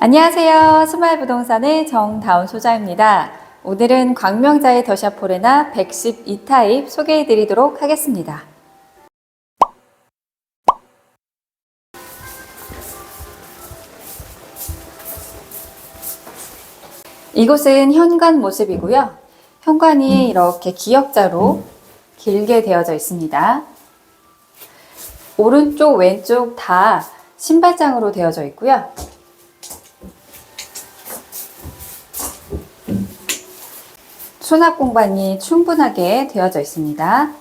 안녕하세요. 스마일 부동산의 정다운 소장입니다. 오늘은 광명자의 더샤포레나 112타입 소개해 드리도록 하겠습니다. 이곳은 현관 모습이고요. 현관이 이렇게 기역자로 길게 되어져 있습니다. 오른쪽, 왼쪽 다 신발장으로 되어져 있고요. 수납 공간이 충분하게 되어져 있습니다.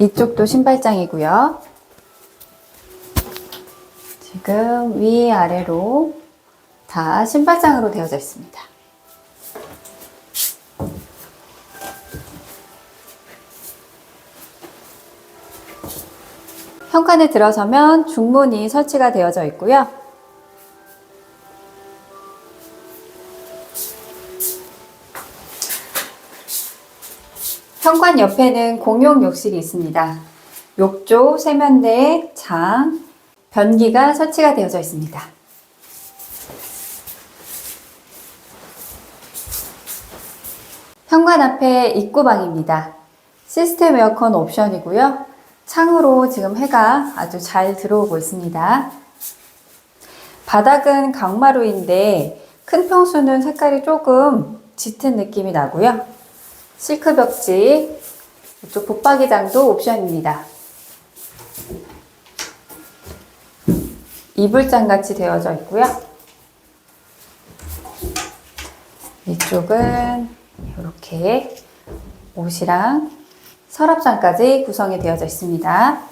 이쪽도 신발장이고요. 지금 위 아래로 다 신발장으로 되어져 있습니다. 현관에 들어서면 중문이 설치가 되어져 있고요. 현관 옆에는 공용 욕실이 있습니다. 욕조, 세면대, 장, 변기가 설치가 되어져 있습니다. 현관 앞에 입구방입니다. 시스템 에어컨 옵션이고요. 창으로 지금 해가 아주 잘 들어오고 있습니다. 바닥은 강마루인데 큰 평수는 색깔이 조금 짙은 느낌이 나고요. 실크 벽지, 이쪽 붙박이장도 옵션입니다. 이불장 같이 되어져 있고요. 이쪽은 이렇게 옷이랑 서랍장까지 구성이 되어져 있습니다.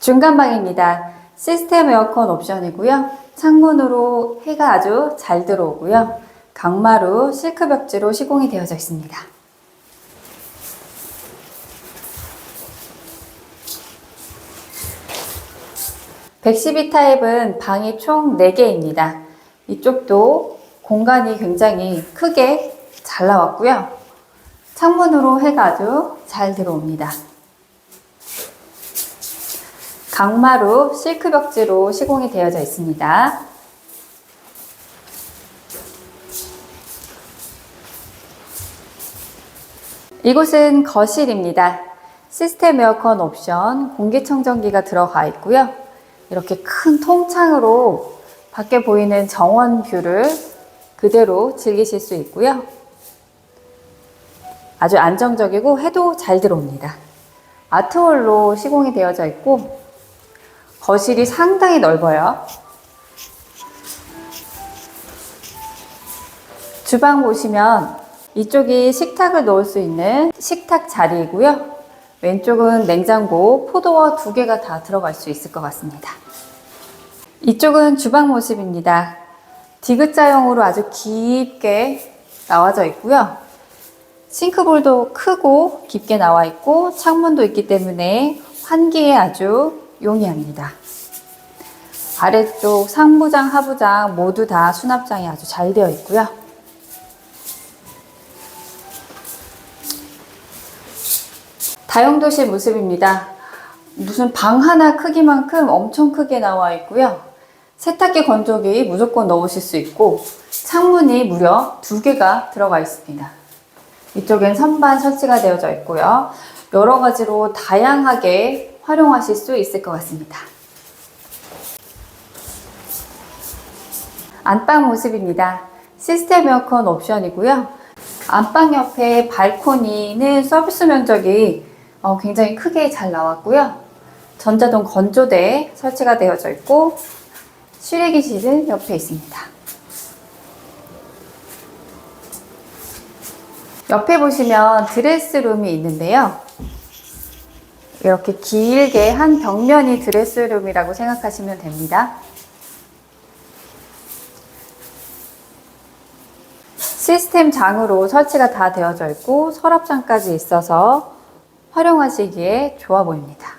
중간방입니다. 시스템 에어컨 옵션이고요. 창문으로 해가 아주 잘 들어오고요. 강마루 실크 벽지로 시공이 되어져 있습니다. (112) 타입은 방이 총 4개입니다. 이쪽도 공간이 굉장히 크게 잘 나왔고요. 창문으로 해가 아주 잘 들어옵니다. 강마루 실크 벽지로 시공이 되어져 있습니다. 이곳은 거실입니다. 시스템 에어컨 옵션 공기청정기가 들어가 있고요. 이렇게 큰 통창으로 밖에 보이는 정원 뷰를 그대로 즐기실 수 있고요. 아주 안정적이고 해도 잘 들어옵니다. 아트홀로 시공이 되어져 있고 거실이 상당히 넓어요. 주방 보시면 이쪽이 식탁을 놓을 수 있는 식탁 자리이고요. 왼쪽은 냉장고, 포도어 두 개가 다 들어갈 수 있을 것 같습니다. 이쪽은 주방 모습입니다. 디귿자형으로 아주 깊게 나와져 있고요. 싱크볼도 크고 깊게 나와 있고 창문도 있기 때문에 환기에 아주 용이합니다. 아래쪽 상부장, 하부장 모두 다 수납장이 아주 잘 되어 있고요. 다용도실 모습입니다. 무슨 방 하나 크기만큼 엄청 크게 나와 있고요. 세탁기 건조기 무조건 넣으실 수 있고 창문이 무려 두 개가 들어가 있습니다. 이쪽엔 선반 설치가 되어져 있고요. 여러 가지로 다양하게 활용하실 수 있을 것 같습니다. 안방 모습입니다. 시스템 에어컨 옵션이고요. 안방 옆에 발코니는 서비스 면적이 어, 굉장히 크게 잘 나왔고요. 전자동 건조대 설치가 되어져 있고 실외기실은 옆에 있습니다. 옆에 보시면 드레스룸이 있는데요. 이렇게 길게 한 벽면이 드레스룸이라고 생각하시면 됩니다. 시스템 장으로 설치가 다 되어져 있고 서랍장까지 있어서 활용하시기에 좋아 보입니다.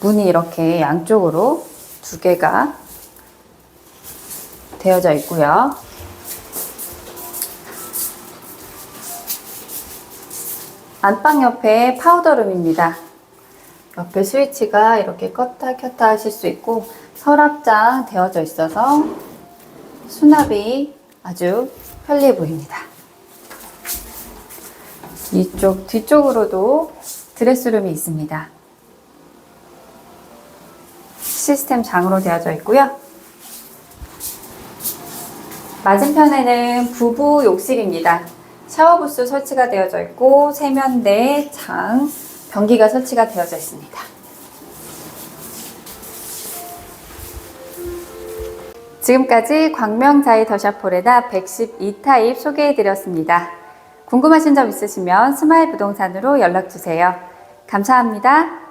문이 이렇게 양쪽으로 두 개가 되어져 있고요. 안방 옆에 파우더룸입니다. 옆에 스위치가 이렇게 껐다 켰다 하실 수 있고 서랍장 되어져 있어서 수납이 아주 편리해 보입니다. 이쪽 뒤쪽으로도 드레스룸이 있습니다. 시스템 장으로 되어져 있고요. 맞은편에는 부부 욕실입니다. 샤워 부스 설치가 되어져 있고 세면대, 장, 변기가 설치가 되어져 있습니다. 지금까지 광명자이 더샤폴에다 112타입 소개해드렸습니다. 궁금하신 점 있으시면 스마일 부동산으로 연락주세요. 감사합니다.